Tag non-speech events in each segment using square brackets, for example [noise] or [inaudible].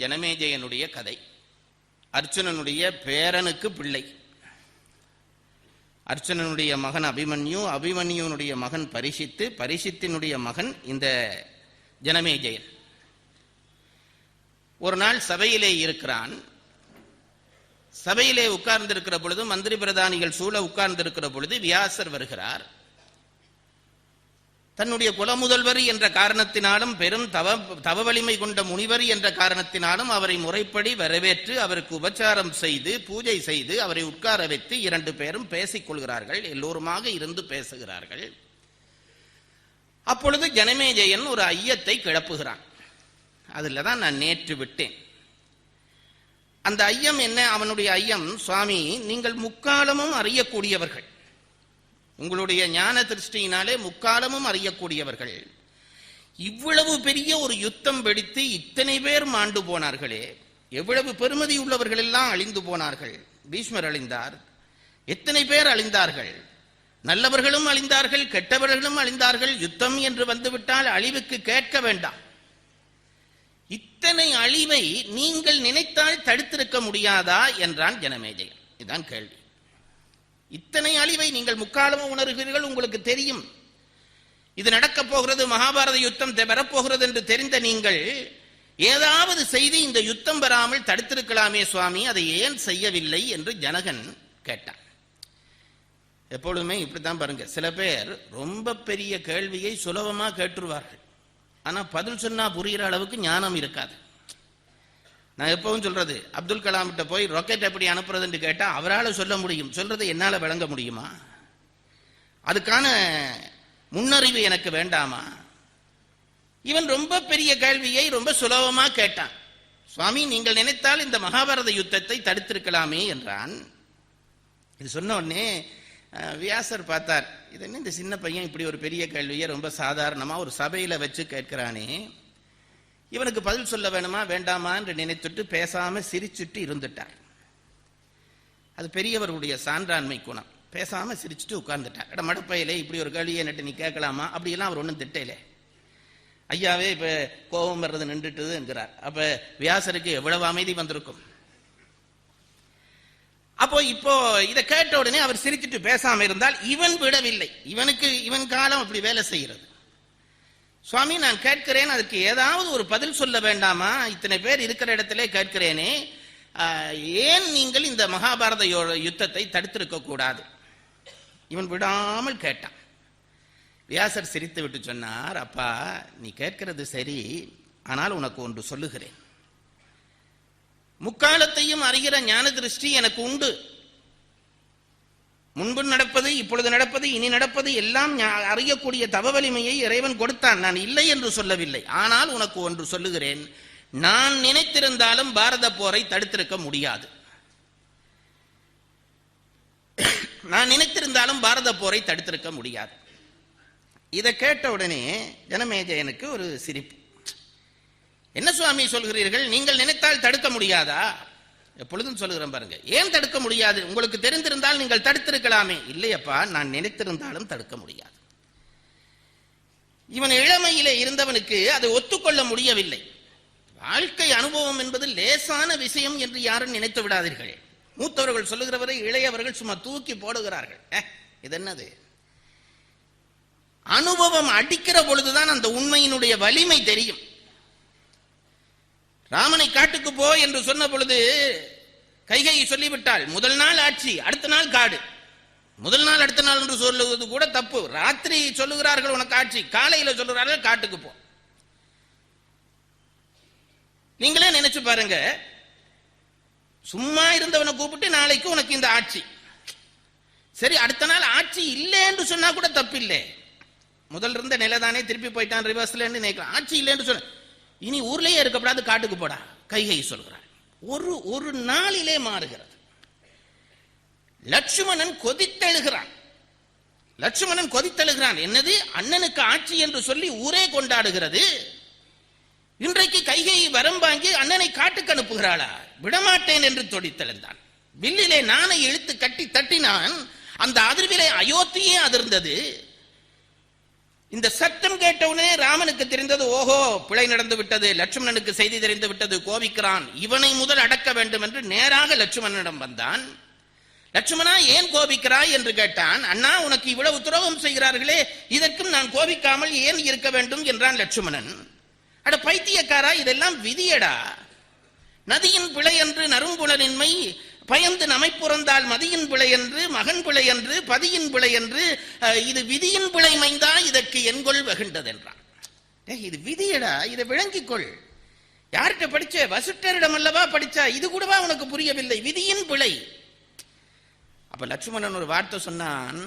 ஜனமேஜயனுடைய கதை. அர்ச்சுனனுடைய பேரனுக்கு பிள்ளை. அர்ச்சுனனுடைய மகன் அபிமன்யு அபிமன்யுனுடைய மகன் பரிசித்து பரிசித்தினுடைய மகன் இந்த ஜனமேஜயன். ஒரு நாள் சபையிலே இருக்கிறான். சபையிலே உட்கார்ந்திருக்கிற பொழுது மந்திரி பிரதானிகள் சூழ உட்கார்ந்திருக்கிற பொழுது வியாசர் வருகிறார். தன்னுடைய குலமுதல்வர் என்ற காரணத்தினாலும் பெரும் தவ தவ வலிமை கொண்ட முனிவர் என்ற காரணத்தினாலும் அவரை முறைப்படி வரவேற்று அவருக்கு உபச்சாரம் செய்து பூஜை செய்து அவரை உட்கார வைத்து இரண்டு பேரும் பேசிக் கொள்கிறார்கள். எல்லோருமாக இருந்து பேசுகிறார்கள். அப்பொழுது ஜனமேஜயன் ஒரு ஐயத்தை கிளப்புகிறான். அதில் தான் நான் நேற்று விட்டேன். அந்த ஐயம் என்ன? அவனுடைய ஐயம் சுவாமி நீங்கள் முக்காலமும் அறியக்கூடியவர்கள். உங்களுடைய ஞான திருஷ்டியினாலே முக்காலமும் அறியக்கூடியவர்கள். இவ்வளவு பெரிய ஒரு யுத்தம் வெடித்து இத்தனை பேர் மாண்டு போனார்களே. எவ்வளவு பெருமதி உள்ளவர்கள் எல்லாம் அழிந்து போனார்கள். பீஷ்மர் அழிந்தார். எத்தனை பேர் அழிந்தார்கள்? நல்லவர்களும் அழிந்தார்கள் கெட்டவர்களும் அழிந்தார்கள். யுத்தம் என்று வந்துவிட்டால் அழிவுக்கு கேட்க வேண்டாம். இத்தனை அழிவை நீங்கள் நினைத்தால் தடுத்திருக்க முடியாதா? என்றான் ஜனமேஜயன். இதுதான் கேள்வி. இத்தனை அழிவை நீங்கள் முக்காலமும் உணர்கிறீர்கள் உங்களுக்கு தெரியும். இது நடக்கப் போகிறது மகாபாரத யுத்தம் வரப்போகிறது என்று தெரிந்த நீங்கள் ஏதாவது செய்து இந்த யுத்தம் வராமல் தடுத்திருக்கலாமே சுவாமி அதை ஏன் செய்யவில்லை என்று ஜனகன் கேட்டான். எப்பொழுதுமே இப்படித்தான் பாருங்க சில பேர் ரொம்ப பெரிய கேள்வியை சுலபமா கேட்டுருவார்கள். ஆனா பதில் சொன்னா புரிகிற அளவுக்கு ஞானம் இருக்காது. நான் எப்பவும் சொல்றது அப்துல் கலாம் கிட்ட போய் ராக்கெட் எப்படி அனுப்புறதுன்னு கேட்டா அவரால் சொல்ல முடியும். சொல்றது என்னால் விளங்க முடியுமா? அதுக்கான முன்னறிவு எனக்கு வேண்டாமா? இவன் ரொம்ப பெரிய கேள்வியை ரொம்ப சுலபமா கேட்டான். சுவாமி நீங்கள் நினைத்தால் இந்த மகாபாரத யுத்தத்தை தடுத்திருக்கலாமே என்றான். இது சொன்ன உடனே வியாசர் பார்த்தார். இது என்ன இந்த சின்ன பையன் இப்படி ஒரு பெரிய கேள்வியை ரொம்ப சாதாரணமா ஒரு சபையில வச்சு கேட்கிறானே? இவனுக்கு பதில் சொல்ல வேணுமா வேண்டாமா என்று நினைத்துட்டு பேசாம சிரிச்சுட்டு இருந்துட்டார். அது பெரியவர்களுடைய சான்றாண்மை குணம். பேசாம சிரிச்சுட்டு உட்கார்ந்துட்டார். இட மடப்பையிலே இப்படி ஒரு கேள்வியை நட்டு நீ கேட்கலாமா? அப்படியெல்லாம் அவர் ஒன்றும் திட்டையிலே ஐயாவே இப்ப கோபம் வர்றது நின்றுட்டுது என்கிறார். அப்ப வியாசருக்கு எவ்வளவு அமைதி வந்திருக்கும்? அப்போ இப்போ இதை கேட்ட உடனே அவர் சிரிச்சுட்டு பேசாம இருந்தால் இவன் விடவில்லை. இவனுக்கு இவன் காலம் அப்படி வேலை செய்கிறது. சுவாமி நான் கேட்கிறேன் அதுக்கு ஏதாவது ஒரு பதில் சொல்ல வேண்டாமா? இத்தனை பேர் இருக்கிற இடத்திலே கேட்கிறேனே. ஏன் நீங்கள் இந்த மகாபாரத யுத்தத்தை தடுத்திருக்க கூடாது? இவன் விடாமல் கேட்டான். வியாசர் சிரித்து விட்டு சொன்னார் அப்பா நீ கேட்கிறது சரி ஆனால் உனக்கு ஒன்று சொல்லுகிறேன். முக்காலத்தையும் அறிகிற ஞான திருஷ்டி எனக்கு உண்டு. முன்பு நடப்பது இப்பொழுது நடப்பது இனி நடப்பது எல்லாம் அறியக்கூடிய தவ வலிமையை இறைவன் கொடுத்தான். நான் இல்லை என்று சொல்லவில்லை. ஆனால் உனக்கு ஒன்று சொல்லுகிறேன். நான் நினைத்திருந்தாலும் பாரத போரை தடுத்திருக்க முடியாது. நான் நினைத்திருந்தாலும் பாரத போரை தடுத்திருக்க முடியாது. இதை கேட்ட உடனே ஜனமேஜயனுக்கு ஒரு சிரிப்பு. என்ன சுவாமி சொல்கிறீர்கள்? நீங்கள் நினைத்தால் தடுக்க முடியாதா? எப்பொழுதும் சொல்லுகிறேன் பாருங்க. ஏன் தடுக்க முடியாது? உங்களுக்கு தெரிந்திருந்தால் நீங்கள் தடுத்திருக்கலாமே. இல்லையப்பா நான் நினைத்திருந்தாலும் தடுக்க முடியாது. இவன் இளமையிலே இருந்தவனுக்கு அதை ஒத்துக்கொள்ள முடியவில்லை. வாழ்க்கை அனுபவம் என்பது லேசான விஷயம் என்று யாரும் நினைத்து விடாதீர்கள். மூத்தவர்கள் சொல்லுகிறவரை இளையவர்கள் சும்மா தூக்கி போடுகிறார்கள். இது என்னது அனுபவம் அடிக்கிற பொழுதுதான் அந்த உண்மையினுடைய வலிமை தெரியும். ராமனை காட்டுக்கு போ என்று சொன்ன பொழுது கைகை சொல்லிவிட்டாள் முதல் நாள் ஆட்சி அடுத்த நாள் காடு. முதல் நாள் அடுத்த நாள் என்று சொல்லுவது கூட தப்பு. ராத்திரி சொல்லுகிறார்கள் உனக்கு ஆட்சி காலையில சொல்லுகிறார்கள் காட்டுக்கு போ. நீங்களே நினைச்சு பாருங்க. சும்மா இருந்தவனை கூப்பிட்டு நாளைக்கு உனக்கு இந்த ஆட்சி. சரி அடுத்த நாள் ஆட்சி இல்லை என்று சொன்னா கூட தப்பு இல்லை முதல் இருந்த நிலை தானே திருப்பி போயிட்டான் ரிவர்ஸ்ல நினைக்கலாம். ஆட்சி இல்லைன்னு சொன்ன இனி ஊர்லயே இருக்கப்படாது காட்டுக்கு போடா. கைகை சொல்கிறார். ஒரு ஒரு நாளிலே மாறுகிறது. லட்சுமணன் கொதித்தெழுகிறான். லட்சுமணன் கொதித்தெழுகிறான். என்னது? அண்ணனுக்கு ஆட்சி என்று சொல்லி ஊரே கொண்டாடுகிறது. இன்றைக்கு கைகை வரம் வாங்கி அண்ணனை காட்டுக்கு அனுப்புகிறாளா? விடமாட்டேன் என்று தொடித்தெழுந்தான். வில்லிலே நானை இழுத்து கட்டி தட்டினான். அந்த அதிர்விலே அயோத்தியே அதிர்ந்தது. இந்த சத்தம் கேட்டவுடனே ராமனுக்கு தெரிந்தது ஓஹோ பிழை நடந்து விட்டது. லட்சுமணனுக்கு செய்தி தெரிந்து விட்டது. கோபிக்கிறான். இவனை முதல் அடக்க வேண்டும் என்று நேராக லட்சுமணனிடம் வந்தான். லட்சுமணா ஏன் கோபிக்கிறாய்? என்று கேட்டான். அண்ணா உனக்கு இவ்வளவு துரோகம் செய்கிறார்களே. இதற்கும் நான் கோபிக்காமல் ஏன் இருக்க வேண்டும்? என்றான் லட்சுமணன். அட பைத்தியக்காரா இதெல்லாம் விதியடா. நதியின் பிழை என்று நறுங்குணரின்மை பயந்து நமைப்புறந்தால் மதியின் பிழை என்று மகன் பிழை என்று பதியின் பிழை என்று இது விதியின் பிழை மைந்தா இதற்கு என்கொள் வெகுண்டது என்றான் இது விதியடா இதை விளங்கிக் கொள். யார்கிட்ட படிச்ச? வசுட்டரிடம் அல்லவா படிச்சா? இது கூடவா உனக்கு புரியவில்லை? விதியின் பிழை அப்ப லட்சுமணன் ஒரு வார்த்தை சொன்னான்.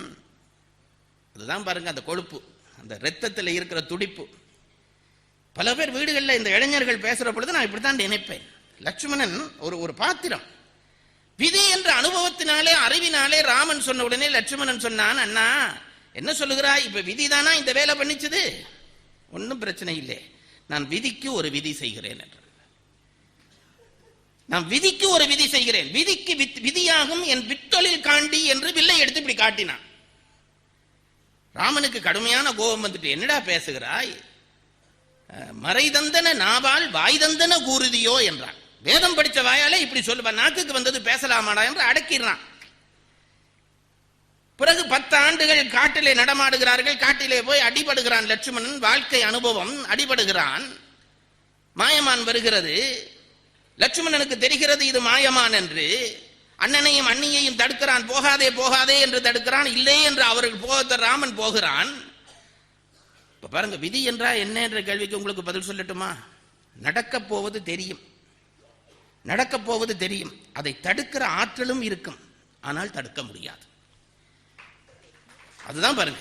அதுதான் பாருங்க அந்த கொழுப்பு. அந்த ரத்தத்தில் இருக்கிற துடிப்பு. பல பேர் வீடுகளில் இந்த இளைஞர்கள் பேசுற பொழுது நான் இப்படித்தான் நினைப்பேன். லட்சுமணன் ஒரு ஒரு பாத்திரம். விதி என்ற அனுபவத்தினாலே அறிவினாலே ராமன் சொன்ன உடனே லட்சுமணன் சொன்னான் அண்ணா என்ன சொல்லுகிறாய்? இப்ப விதி தானா இந்த வேலை பண்ணிச்சது? ஒன்றும் பிரச்சனை இல்லை. நான் விதிக்கு ஒரு விதி செய்கிறேன் என்று. நான் விதிக்கு ஒரு விதி செய்கிறேன். விதிக்கு வித்- விதியாகும் என் வித்தொழில் காண்டி என்று வில்லை எடுத்து இப்படி காட்டினான். ராமனுக்கு கடுமையான கோபம் வந்துட்டு என்னடா பேசுகிறாய்? மறைதந்தன நாவால் வாய்தந்தன கூறுதியோ என்றான். வேதம் படிச்ச வாயாலே இப்படி சொல்லுவா. நாக்குக்கு வந்தது பேசலாமாடா என்று அடக்கிடுறான். பிறகு பத்து ஆண்டுகள் காட்டிலே நடமாடுகிறார்கள். காட்டிலே போய் அடிபடுகிறான் லட்சுமணன். வாழ்க்கை அனுபவம் அடிபடுகிறான். மாயமான் வருகிறது. லட்சுமணனுக்கு தெரிகிறது இது மாயமான் என்று. அண்ணனையும் அண்ணியையும் தடுக்கிறான். போகாதே போகாதே என்று தடுக்கிறான். இல்லை என்று அவர்கள் போக ராமன் போகிறான். இப்ப பாருங்க விதி என்றா என்ன என்ற கேள்விக்கு உங்களுக்கு பதில் சொல்லட்டுமா? நடக்கப் போவது தெரியும். நடக்கப் போவது தெரியும். அதை தடுக்கிற ஆற்றலும் இருக்கும். ஆனால் தடுக்க முடியாது. அதுதான் பாருங்க.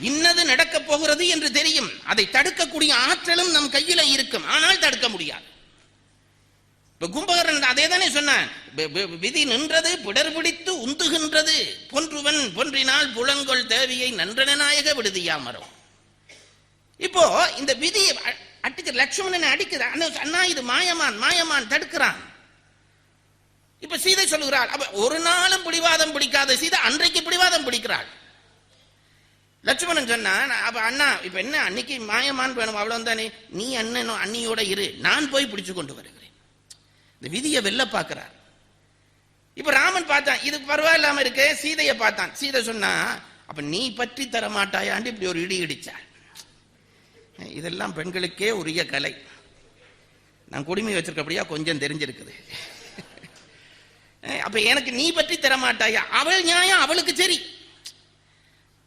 இன்னது நடக்கப் போகிறது என்று தெரியும். அதை தடுக்கக்கூடிய ஆற்றலும் நம் கையில இருக்கும். ஆனால் தடுக்க முடியாது. இப்ப கும்பகரன் அதே தானே சொன்னான். விதி நின்றது பிடர்பிடித்து உந்துகின்றது. பொன்றுவன் பொன்றினால் புலங்கொள் தேவியை நன்றன நாயக விடுதியாமரும். இப்போ இந்த விதி அடிக்கிற லட்சுமணனை அடிக்கிறான் அண்ணா, அண்ணா இது மாயமான் மாயமான் தடுக்கிறான். இப்ப சீதை சொல்லுகிறாள் அப்ப ஒரு நாளும் பிடிவாதம் பிடிக்காத சீதை அன்றைக்கு பிடிவாதம் பிடிக்கிறாள். லட்சுமணன் சொன்னான் அப்ப அண்ணா இப்ப என்ன அன்னைக்கு மாயமான் வேணும் அவ்வளவு தானே. நீ அண்ணனும் அண்ணியோட இரு. நான் போய் பிடிச்சு கொண்டு வருகிறேன். இந்த விதியை வெல்ல பார்க்கிறார். இப்ப ராமன் பார்த்தான் இது பரவாயில்லாம இருக்கு சீதையை பார்த்தான். சீதை சொன்னா அப்ப நீ பற்றி தர மாட்டாயாண்டு இப்படி ஒரு இடி இடிச்சாள். இதெல்லாம் பெண்களுக்கே உரிய கலை. நான் குடிமை வச்சிருக்கப்படியா கொஞ்சம் தெரிஞ்சிருக்குது. அப்ப எனக்கு நீ பற்றி தரமாட்டாயா? அவள் நியாயம் அவளுக்கு சரி.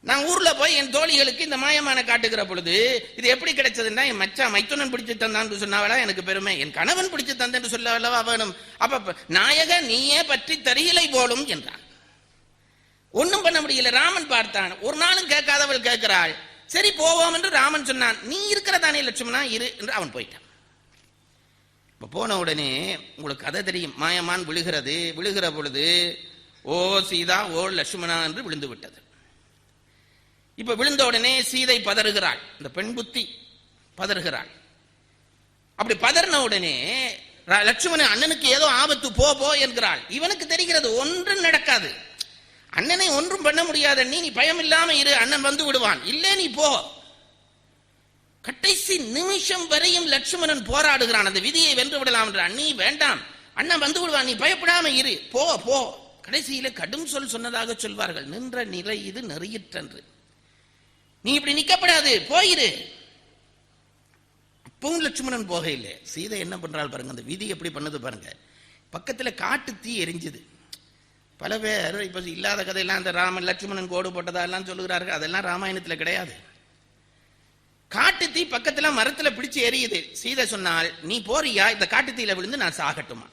நான் ஊர்ல போய் என் தோழிகளுக்கு இந்த மாயமான காட்டுகிற பொழுது இது எப்படி கிடைச்சதுன்னா என் மச்சான் மைத்துனன் பிடிச்சு தந்தான்னு சொன்னாவளா எனக்கு பெருமை. என் கணவன் பிடிச்சு தந்தேன்னு சொல்லவல்லவா வேணும். அப்ப அப்ப, நாயக நீயே பற்றி தெரியலை போலும் என்றான். ஒன்றும் பண்ண முடியல. ராமன் பார்த்தான். ஒரு நாளும் கேட்காதவள் கேட்கிறாள். சரி போவோம் என்று ராமன் சொன்னான். நீ இருக்கிறதானே லட்சுமணா? இரு என்று அவன் போயிட்டான். இப்ப போன உடனே உங்களுக்கு கதை தெரியும். மாயமான் விழுகிறது. விழுகிற பொழுது ஓ சீதா ஓ லட்சுமணா என்று விழுந்து விட்டது. இப்ப விழுந்த உடனே சீதை பதறுகிறாள். இந்த பெண் புத்தி பதறுகிறாள். அப்படி பதறின உடனே லட்சுமணன் அண்ணனுக்கு ஏதோ ஆபத்து போ போ என்கிறாள். இவனுக்கு தெரிகிறது ஒன்றும் நடக்காது. அண்ணனை ஒன்றும் பண்ண முடியாத நீ நீ பயம் இல்லாம இரு அண்ணன் வந்து விடுவான். இல்லே நீ போ. கடைசி நிமிஷம் வரையும் லட்சுமணன் போராடுகிறான். அந்த விதியை வென்று விடலாம் என்று அண்ணி வேண்டாம். அண்ணன் வந்து விடுவான். நீ பயப்படாம இரு. போ போ. கடைசியில கடும் சொல் சொன்னதாக சொல்வார்கள். நின்ற நிலை இது நெறியிற்றன்று. நீ இப்படி நிக்கப்படாது. போயிரு. அப்பவும் லட்சுமணன் போக இல்லை சீதை என்ன பண்றாள் பாருங்க அந்த விதி எப்படி பண்ணுது பாருங்க. பக்கத்துல காட்டு தீ எரிஞ்சுது. பல பேர் இப்ப இல்லாத கதையெல்லாம் அந்த ராமன் லட்சுமணன் கோடு போட்டதெல்லாம் சொல்லுகிறார்கள். அதெல்லாம் ராமாயணத்துல கிடையாது. காட்டு தீ பக்கத்துல மரத்துல பிடிச்சு எரியுது. சீதை சொன்னால் நீ போறியா? இந்த காட்டு தீயில விழுந்து நான் சாகட்டுமா?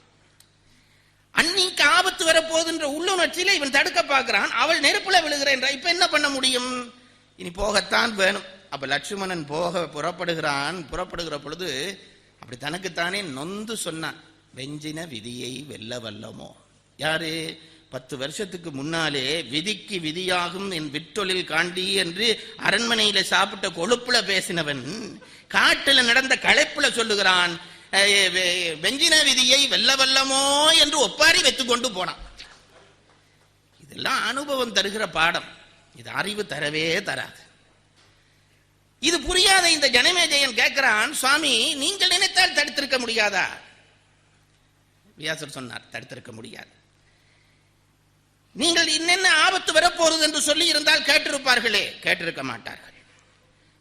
அன்னைக்கு ஆபத்து வரப்போகுதுன்ற உள்ளுணர்ச்சியில இவன் தடுக்க பார்க்கிறான். அவள் நெருப்புல விழுகிறேன் இப்ப என்ன பண்ண முடியும்? இனி போகத்தான் வேணும். அப்ப லட்சுமணன் போக புறப்படுகிறான். புறப்படுகிற பொழுது அப்படி தனக்குத்தானே நொந்து சொன்னான். வெஞ்சின விதியை வெல்ல வல்லமோ? யாரு? பத்து வருஷத்துக்கு முன்னாலே விதிக்கு விதியாகும் என் விற்றொழில் காண்டி என்று அரண்மனையில சாப்பிட்ட கொழுப்புல பேசினவன் காட்டுல நடந்த களைப்புல சொல்லுகிறான் வெஞ்சின விதியை வெல்ல வல்லமோ என்று ஒப்பாரி வைத்து கொண்டு போனான். இதெல்லாம் அனுபவம் தருகிற பாடம். இது அறிவு தரவே தராது. இது புரியாத இந்த ஜனமேஜயன் கேட்கிறான் சுவாமி நீங்கள் நினைத்தால் தடுத்திருக்க முடியாதா? வியாசர் சொன்னார் தடுத்திருக்க முடியாது. நீங்கள் என்னென்ன ஆபத்து வரப்போறது என்று சொல்லி இருந்தால் கேட்டிருப்பார்களே கேட்டிருக்க மாட்டார்கள்.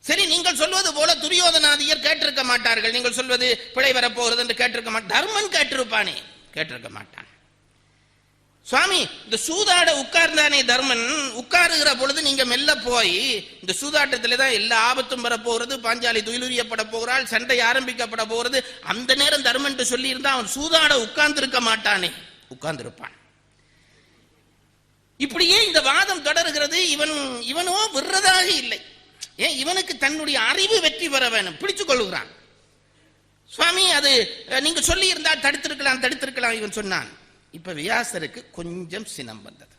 சரி நீங்கள் சொல்வது போல துரியோதனாதியர் கேட்டிருக்க மாட்டார்கள். நீங்கள் சொல்வது பிழை வரப்போகிறது என்று கேட்டிருக்க மாட்டார். தர்மன் கேட்டிருப்பானே கேட்டிருக்க மாட்டான். சுவாமி இந்த சூதாட உட்கார்ந்தானே தர்மன் உட்காருகிற பொழுது நீங்க மெல்ல போய் இந்த சூதாட்டத்திலே தான் எல்லா ஆபத்தும் வரப்போகிறது பாஞ்சாலி துயிலுரியப்பட போகிறாள் சண்டை ஆரம்பிக்கப்பட போகிறது அந்த நேரம் தர்மன் சொல்லி இருந்தா அவன் சூதாட உட்கார்ந்திருக்க மாட்டானே உட்கார்ந்திருப்பான். இப்படியே இந்த வாதம் தொடர்கிறது. இவன் இவனோ விடுறதாக இல்லை. ஏன்? இவனுக்கு தன்னுடைய அறிவு வெற்றி பெற வேணும். பிடிச்சு கொள்ளுகிறான் சுவாமி அது நீங்க சொல்லி இருந்தால் தடுத்திருக்கலாம் தடுத்திருக்கலாம் இவன் சொன்னான். இப்ப வியாசருக்கு கொஞ்சம் சினம் வந்தது.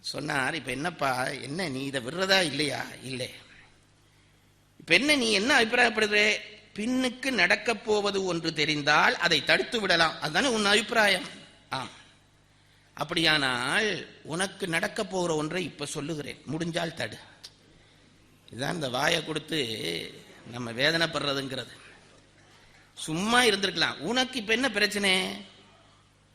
சொன்னார் இப்ப என்னப்பா என்ன நீ இதை விடுறதா இல்லையா? இல்லை. இப்ப என்ன நீ என்ன அபிப்பிராயப்படுகிற? பின்னுக்கு நடக்கப் போவது ஒன்று தெரிந்தால் அதை தடுத்து விடலாம். அதுதானே உன் அபிப்பிராயம். ஆம். அப்படியானால் உனக்கு நடக்க போகிற ஒன்றை இப்ப சொல்லுகிறேன். முடிஞ்சால் தடு. இதுதான் இந்த வாயை கொடுத்து நம்ம வேதனைப்படுறதுங்கிறது. சும்மா இருந்திருக்கலாம். உனக்கு இப்ப என்ன பிரச்சனை?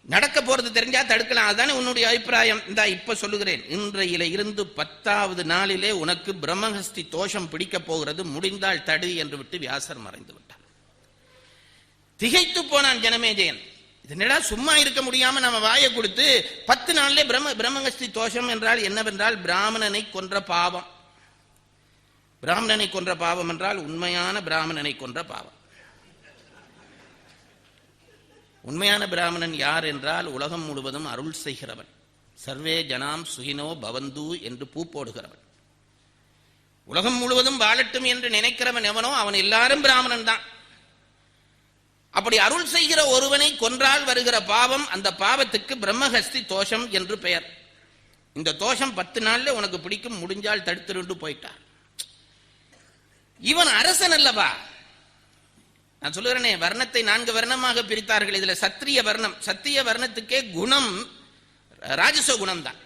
நடக்க போறது தெரிஞ்சா தடுக்கலாம். அதுதானே உன்னுடைய அபிப்பிராயம். இந்தா இப்ப சொல்லுகிறேன். இன்றையில இருந்து பத்தாவது நாளிலே உனக்கு பிரம்மஹஸ்தி தோஷம் பிடிக்க போகிறது. முடிந்தால் தடு என்று விட்டு வியாசர் மறைந்து விட்டார் திகைத்து போனான் ஜனமேஜயன். என்னடா சும்மா இருக்க முடியாம நம்ம வாயை கொடுத்து பத்து நாள்ல பிரம்ம பிரம்மகஸ்தி தோஷம் என்றால் என்னவென்றால் பிராமணனை கொன்ற பாவம். பிராமணனை கொன்ற பாவம் என்றால் உண்மையான பிராமணனை கொன்ற பாவம். உண்மையான பிராமணன் யார் என்றால் உலகம் முழுவதும் அருள் செய்கிறவன். சர்வே ஜனாம் சுகினோ பவந்து என்று பூ போடுகிறவன். உலகம் முழுவதும் வாழட்டும் என்று நினைக்கிறவன் எவனோ அவன் எல்லாரும் பிராமணன் தான் அப்படி அருள் செய்கிற ஒருவனை கொன்றால் வருகிற பாவம் அந்த பாவத்துக்கு பிரம்மஹஸ்தி தோஷம் என்று பெயர். இந்த தோஷம் பத்து நாள்ல உனக்கு பிடிக்கும் முடிஞ்சால் தடுத்துருண்டு போயிட்டார் இவன் அரசன் அல்லவா? நான் சொல்லுகிறேனே வர்ணத்தை நான்கு வர்ணமாக பிரித்தார்கள். இதுல சத்திரிய வர்ணம். சத்திய வர்ணத்துக்கே குணம் ராஜச குணம் தான்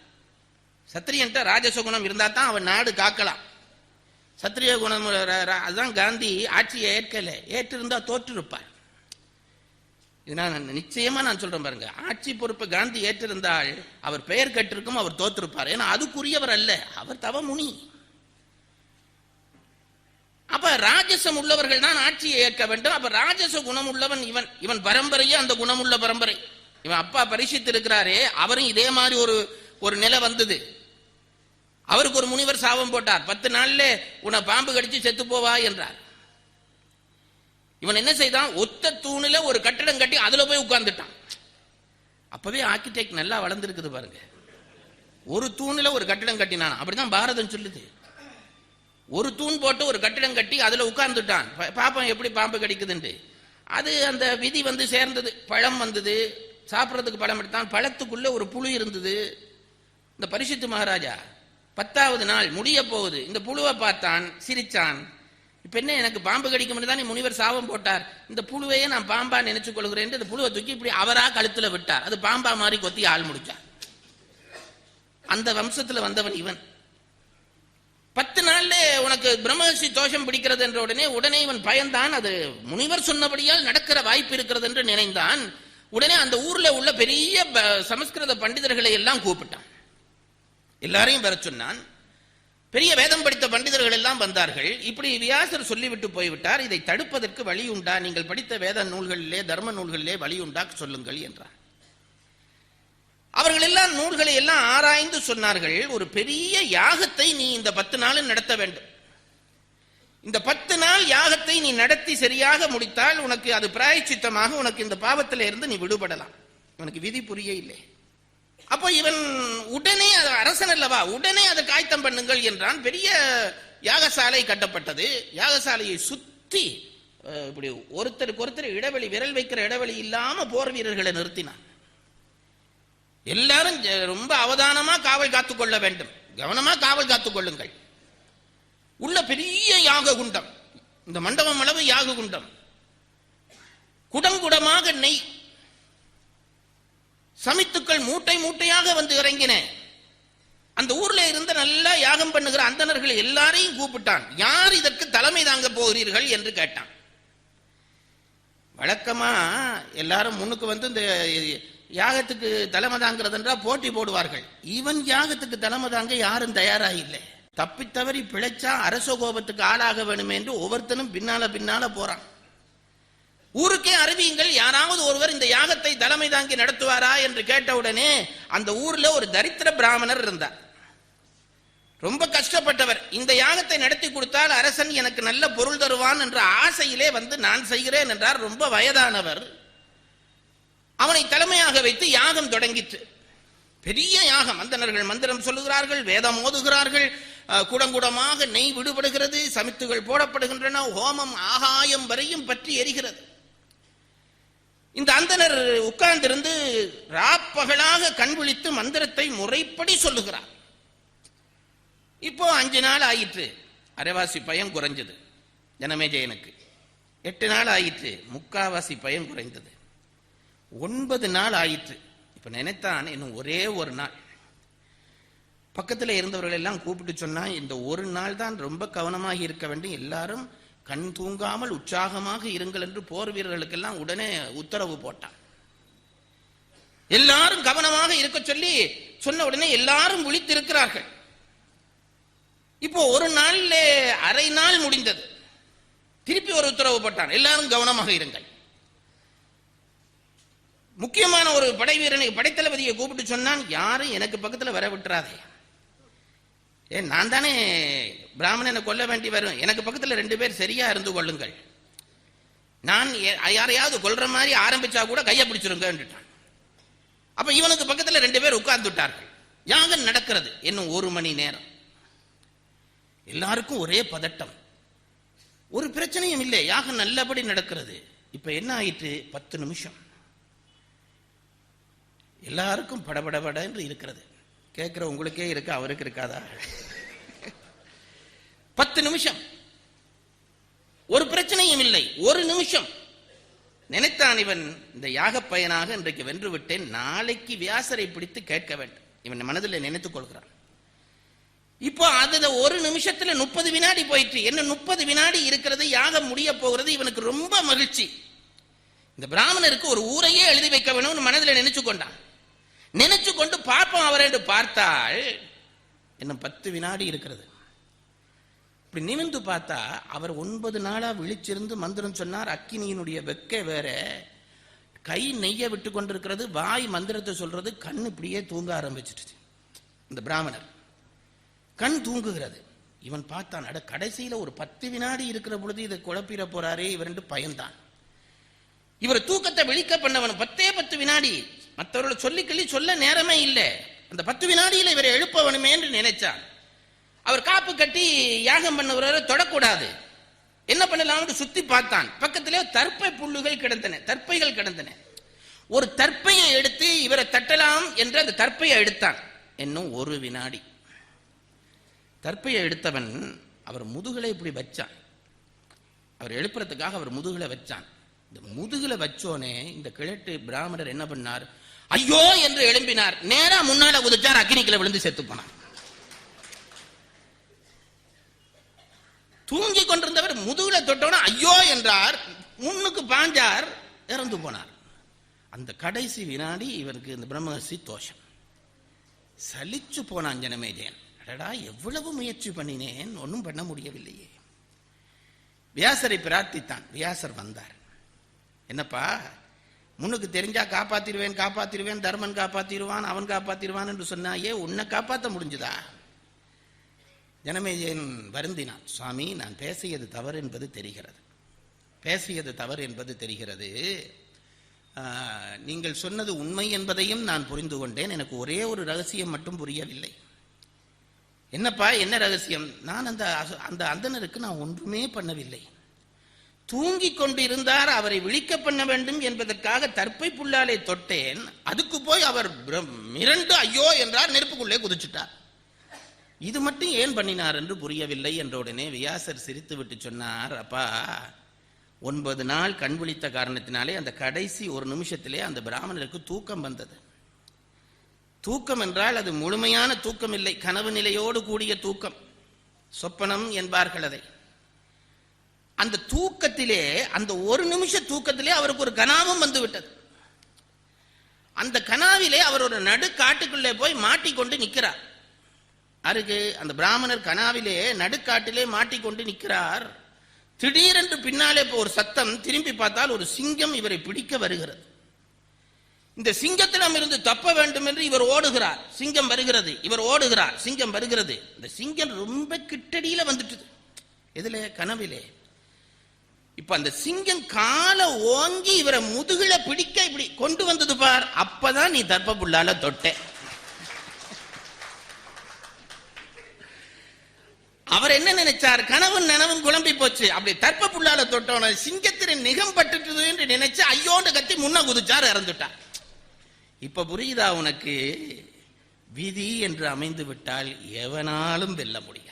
சத்திரியன்ட்ட ராஜச குணம் இருந்தா தான் அவன் நாடு காக்கலாம். சத்திரிய குணம் அதுதான் காந்தி ஆட்சியை ஏற்கல. ஏற்றிருந்தா தோற்றிருப்பார். நான் நிச்சயமா நான் சொல்றேன் பாருங்க. ஆட்சி பொறுப்பை காந்தி ஏற்றிருந்தால் அவர் பெயர் கட்டிருக்கும் அவர் தோத்திருப்பார். ஏன்னா அதுக்குரியவர் அல்ல. அவர் தவ முனி அப்ப ராஜசம் உள்ளவர்கள் தான் ஆட்சியை ஏற்க வேண்டும். அப்ப ராஜச குணம் உள்ளவன் இவன். இவன் பரம்பரையே அந்த குணமுள்ள பரம்பரை. இவன் அப்பா பரிசித்து இருக்கிறாரே அவரும் இதே மாதிரி ஒரு ஒரு நிலை வந்தது. அவருக்கு ஒரு முனிவர் சாபம் போட்டார். பத்து நாள்ல உன்னை பாம்பு கடிச்சு செத்து போவா என்றார். இவன் என்ன செய்தான்? ஒத்த தூணில் ஒரு கட்டடம் கட்டி அதுல போய் உட்கார்ந்துட்டான். அப்பவே ஆர்கிடெக்ட் நல்லா வளர்ந்துருக்குது பாருங்க. ஒரு தூணில் ஒரு கட்டடம் கட்டினான். அப்படிதான் பாரதம் சொல்லுது. ஒரு தூண் போட்டு ஒரு கட்டிடம் கட்டி அதுல உட்கார்ந்துட்டான். பாப்பம் எப்படி பாம்பு கடிக்குதுன்ட்டு. அது அந்த விதி வந்து சேர்ந்தது. பழம் வந்தது. சாப்பிட்றதுக்கு பழம் எடுத்தான். பழத்துக்குள்ள ஒரு புழு இருந்தது. இந்த பரிசுத்து மகாராஜா பத்தாவது நாள் முடிய போகுது. இந்த புழுவை பார்த்தான் சிரிச்சான். இப்ப என்ன எனக்கு பாம்பு கடிக்கும் தானே முனிவர் சாபம் போட்டார். இந்த புழுவையே நான் பாம்பா நினைச்சு கொள்கிறேன் இந்த புழுவை தூக்கி இப்படி அவரா கழுத்துல விட்டார். அது பாம்பா மாதிரி கொத்தி ஆள் முடிச்சார் அந்த வம்சத்துல வந்தவன் இவன். பத்து நாள்ல உனக்கு பிரம்மஹர்ஷி தோஷம் பிடிக்கிறது என்ற உடனே உடனே இவன் பயந்தான். அது முனிவர் சொன்னபடியால் நடக்கிற வாய்ப்பு இருக்கிறது என்று நினைந்தான். உடனே அந்த ஊர்ல உள்ள பெரிய ப- சமஸ்கிருத பண்டிதர்களை எல்லாம் கூப்பிட்டான். எல்லாரையும் வர சொன்னான். பெரிய வேதம் படித்த பண்டிதர்கள் எல்லாம் வந்தார்கள். இப்படி வியாசர் சொல்லிவிட்டு போய்விட்டார். இதை தடுப்பதற்கு வழி உண்டா? நீங்கள் படித்த வேத நூல்களிலே தர்ம நூல்களிலே வழி உண்டா? சொல்லுங்கள் என்றார். அவர்கள் எல்லாம் நூல்களை எல்லாம் ஆராய்ந்து சொன்னார்கள். ஒரு பெரிய யாகத்தை நீ இந்த பத்து நாள் நடத்த வேண்டும். இந்த பத்து நாள் யாகத்தை நீ நடத்தி சரியாக முடித்தால் உனக்கு அது பிராயச்சித்தமாக உனக்கு இந்த பாவத்தில இருந்து நீ விடுபடலாம். உனக்கு விதி புரிய இல்லை அப்போ இவன் உடனே அது அரசன் அல்லவா? உடனே அதை காய்த்தம் பண்ணுங்கள் என்றான். பெரிய யாகசாலை கட்டப்பட்டது. யாகசாலையை சுத்தி இப்படி ஒருத்தருக்கு ஒருத்தர் இடைவெளி விரல் வைக்கிற இடைவெளி இல்லாம போர் வீரர்களை நிறுத்தினான். எல்லாரும் ரொம்ப அவதானமா காவல் காத்துக் கொள்ள வேண்டும். கவனமா காவல் காத்துக் கொள்ளுங்கள். உள்ள பெரிய யாக குண்டம். இந்த மண்டபம் அளவு யாக குண்டம். குடங்குடமாக நெய் சமித்துக்கள் மூட்டை மூட்டையாக வந்து இறங்கின. அந்த ஊர்ல இருந்த நல்லா யாகம் பண்ணுகிற அந்தணர்கள் எல்லாரையும் கூப்பிட்டான். யார் இதற்கு தலைமை தாங்க போகிறீர்கள்? என்று கேட்டான். வழக்கமா எல்லாரும் முன்னுக்கு வந்து இந்த யாகத்துக்கு தலைமை தாங்கிறதுன்றா போட்டி போடுவார்கள். இவன் யாகத்துக்கு தலைமை தாங்க யாரும் தயாராக இல்லை தப்பித்தவறி பிழைச்சா அரச கோபத்துக்கு ஆளாக வேணுமே என்று ஒவ்வொருத்தனும் பின்னால பின்னால போறான். ஊருக்கே அறிவியுங்கள் யாராவது ஒருவர் இந்த யாகத்தை தலைமை தாங்கி நடத்துவாரா என்று கேட்டவுடனே அந்த ஊர்ல ஒரு தரித்திர பிராமணர் இருந்தார். ரொம்ப கஷ்டப்பட்டவர். இந்த யாகத்தை நடத்தி கொடுத்தால் அரசன் எனக்கு நல்ல பொருள் தருவான் என்ற ஆசையிலே வந்து நான் செய்கிறேன் என்றார். ரொம்ப வயதானவர். அவனை தலைமையாக வைத்து யாகம் தொடங்கிற்று. பெரிய யாகம். அந்தனர்கள் மந்திரம் சொல்லுகிறார்கள் வேதம் ஓதுகிறார்கள். கூடங்கூடமாக குடங்குடமாக நெய் விடுபடுகிறது சமித்துகள் போடப்படுகின்றன ஹோமம் ஆகாயம் வரையும் பற்றி எரிகிறது. இந்த அந்தனர் உட்கார்ந்திருந்து ராப்பகலாக கண்விழித்து மந்திரத்தை முறைப்படி சொல்லுகிறார். இப்போ அஞ்சு நாள் ஆயிற்று. அரைவாசி பயம் குறைஞ்சது. ஜனமேஜயனுக்கு எட்டு நாள் ஆயிற்று. முக்காவாசி பயம் குறைந்தது. ஒன்பது நாள் ஆயிற்று. இப்ப நினைத்தான் இன்னும் ஒரே ஒரு நாள். பக்கத்துல இருந்தவர்கள் எல்லாம் கூப்பிட்டு சொன்னா இந்த ஒரு நாள் தான் ரொம்ப கவனமாக இருக்க வேண்டும். எல்லாரும் கண் தூங்காமல் உற்சாகமாக இருங்கள் என்று போர் வீரர்களுக்கெல்லாம் உடனே உத்தரவு போட்டான். எல்லாரும் கவனமாக இருக்க சொல்லி சொன்ன உடனே எல்லாரும் விழித்திருக்கிறார்கள். இப்போ ஒரு நாள்ல அரை நாள் முடிந்தது. திருப்பி ஒரு உத்தரவு போட்டான். எல்லாரும் கவனமாக இருங்கள். முக்கியமான ஒரு படை வீரனை படைத்தளபதியை கூப்பிட்டு சொன்னான் யாரும் எனக்கு பக்கத்துல வர விட்டுறாதே. ஏ நான் தானே பிராமணனை கொல்ல வேண்டி வரும். எனக்கு பக்கத்துல ரெண்டு பேர் சரியா இருந்து கொள்ளுங்கள். நான் யாரையாவது கொல்ற மாதிரி ஆரம்பிச்சா கூட கையை பிடிச்சிருங்கன்னுட்டான். அப்ப இவனுக்கு பக்கத்துல ரெண்டு பேர் உட்கார்ந்து விட்டார்கள். யாகம் நடக்கிறது. இன்னும் ஒரு மணி நேரம். எல்லாருக்கும் ஒரே பதட்டம். ஒரு பிரச்சனையும் இல்லை. யாகம் நல்லபடி நடக்கிறது. இப்ப என்ன ஆயிற்று பத்து நிமிஷம். எல்லாருக்கும் படபடபட என்று இருக்கிறது. கேட்கிற உங்களுக்கே இருக்கு அவருக்கு இருக்காதா? [laughs] பத்து நிமிஷம். ஒரு பிரச்சனையும் இல்லை ஒரு நிமிஷம். நினைத்தான் இவன் இந்த யாக பயனாக இன்றைக்கு வென்று விட்டேன். நாளைக்கு வியாசரை பிடித்து கேட்க வேண்டும். இவன் மனதில் நினைத்துக் கொள்கிறான். இப்போ அதுல ஒரு நிமிஷத்துல முப்பது வினாடி போயிட்டு என்ன முப்பது வினாடி இருக்கிறது யாகம் முடிய போகிறது இவனுக்கு ரொம்ப மகிழ்ச்சி. இந்த பிராமணருக்கு ஒரு ஊரையே எழுதி வைக்க வேணும்னு மனதில் நினைச்சு கொண்டான். நினைச்சு கொண்டு பார்ப்போம் அவர் என்று பார்த்தால் இன்னும் பத்து வினாடி இருக்கிறது. இப்படி நிமிந்து பார்த்தா அவர் ஒன்பது நாளா விழிச்சிருந்து மந்திரம் சொன்னார் அக்கினியினுடைய வெக்க வேற. கை நெய்ய விட்டு கொண்டிருக்கிறது வாய் மந்திரத்தை சொல்றது கண் இப்படியே தூங்க ஆரம்பிச்சிடுச்சு. இந்த பிராமணர் கண் தூங்குகிறது. இவன் பார்த்தான் அட கடைசியில ஒரு பத்து வினாடி இருக்கிற பொழுது இதை குழப்பிட போறாரே இவர் என்று பயந்தான். இவர் தூக்கத்தை விழிக்க பண்ணவன் பத்தே பத்து வினாடி மற்றவர்களை சொல்லி கிள்ளி சொல்ல நேரமே இல்லை. அந்த பத்து வினாடியில இவரை எழுப்ப வேணுமே என்று நினைச்சார் அவர் காப்பு கட்டி யாகம் பண்ணவரை தொடக்கூடாது. என்ன பண்ணலாம்னு சுத்தி பார்த்தான். பக்கத்திலே தற்பை புல்லுகள் கிடந்தன. தற்பைகள் கிடந்தன. ஒரு தற்பையை எடுத்து இவரை தட்டலாம் என்று அந்த தற்பையை எடுத்தான். இன்னும் ஒரு வினாடி. தற்பையை எடுத்தவன் அவர் முதுகலை இப்படி வச்சான். அவர் எழுப்புறதுக்காக அவர் முதுகலை வச்சான். இந்த முதுகலை வச்சோனே இந்த கிழட்டு பிராமணர் என்ன பண்ணார்? ஐயோ என்று எழும்பினார். நேரா முன்னால குதிச்சார் அக்னிக்குள்ள விழுந்து செத்து போனார். தூங்கி கொண்டிருந்தவர் முதுகுல தொட்டவன ஐயோ என்றார். முன்னுக்கு பாஞ்சார் இறந்து போனார். அந்த கடைசி வினாடி இவருக்கு இந்த பிரம்மகர்ஷி தோஷம். சலிச்சு போனான் ஜனமேஜயன் அடடா எவ்வளவு முயற்சி பண்ணினேன் ஒன்றும் பண்ண முடியவில்லையே. வியாசரை பிரார்த்தித்தான். வியாசர் வந்தார். என்னப்பா முன்னுக்கு தெரிஞ்சா காப்பாத்திருவேன் காப்பாத்திருவேன் தர்மன் காப்பாத்திருவான் அவன் காப்பாத்திருவான் என்று சொன்னாயே உன்னை காப்பாற்ற முடிஞ்சுதா? ஜனமேஜயன் வருந்தினான் சுவாமி நான் பேசியது தவறு என்பது தெரிகிறது. பேசியது தவறு என்பது தெரிகிறது. நீங்கள் சொன்னது உண்மை என்பதையும் நான் புரிந்து கொண்டேன். எனக்கு ஒரே ஒரு ரகசியம் மட்டும் புரியவில்லை. என்னப்பா என்ன ரகசியம்? நான் அந்த அந்த அந்தனருக்கு நான் ஒன்றுமே பண்ணவில்லை. தூங்கிக் கொண்டிருந்தார் அவரை விழிக்க பண்ண வேண்டும் என்பதற்காக தற்பை புல்லாலே தொட்டேன். அதுக்கு போய் அவர் பிரம்- மிரண்டு ஐயோ என்றார் நெருப்புக்குள்ளே குதிச்சுட்டார். இது மட்டும் ஏன் பண்ணினார் என்று புரியவில்லை என்ற உடனே வியாசர் சிரித்து விட்டு சொன்னார் அப்பா ஒன்பது நாள் கண் விழித்த காரணத்தினாலே அந்த கடைசி ஒரு நிமிஷத்திலே அந்த பிராமணருக்கு தூக்கம் வந்தது. தூக்கம் என்றால் அது முழுமையான தூக்கம் இல்லை கனவு நிலையோடு கூடிய தூக்கம். சொப்பனம் என்பார்கள் அதை. அந்த தூக்கத்திலே அந்த ஒரு நிமிஷ தூக்கத்திலே அவருக்கு ஒரு கனாவும் வந்து விட்டது. அந்த கனாவிலே அவர் ஒரு நடு காட்டுக்குள்ளே போய் மாட்டிக்கொண்டு நிற்கிறார். அருகு அந்த பிராமணர் கனாவிலே நடுக்காட்டிலே மாட்டிக்கொண்டு நிற்கிறார். திடீரென்று பின்னாலே இப்போ ஒரு சத்தம் திரும்பி பார்த்தால் ஒரு சிங்கம் இவரை பிடிக்க வருகிறது. இந்த சிங்கத்திடம் இருந்து தப்ப வேண்டும் என்று இவர் ஓடுகிறார். சிங்கம் வருகிறது இவர் ஓடுகிறார் சிங்கம் வருகிறது. இந்த சிங்கம் ரொம்ப கிட்டடியில வந்துட்டு எதுல? கனவிலே. இப்ப அந்த சிங்கம் காலை ஓங்கி இவரை முதுகுல பிடிக்க இப்படி கொண்டு வந்தது பார். அப்பதான் நீ தர்ப்ப புல்லால தொட்ட. அவர் என்ன நினைச்சார்? கனவும் நனவும் குழம்பி போச்சு. அப்படி தர்ப்ப புல்லால தொட்டோன சிங்கத்தின் நிகம் பட்டுட்டது என்று நினைச்சு ஐயோண்டு கத்தி முன்ன குதிச்சார் இறந்துட்டார். இப்ப புரியுதா உனக்கு? விதி என்று அமைந்து விட்டால் எவனாலும் வெல்ல முடியும்.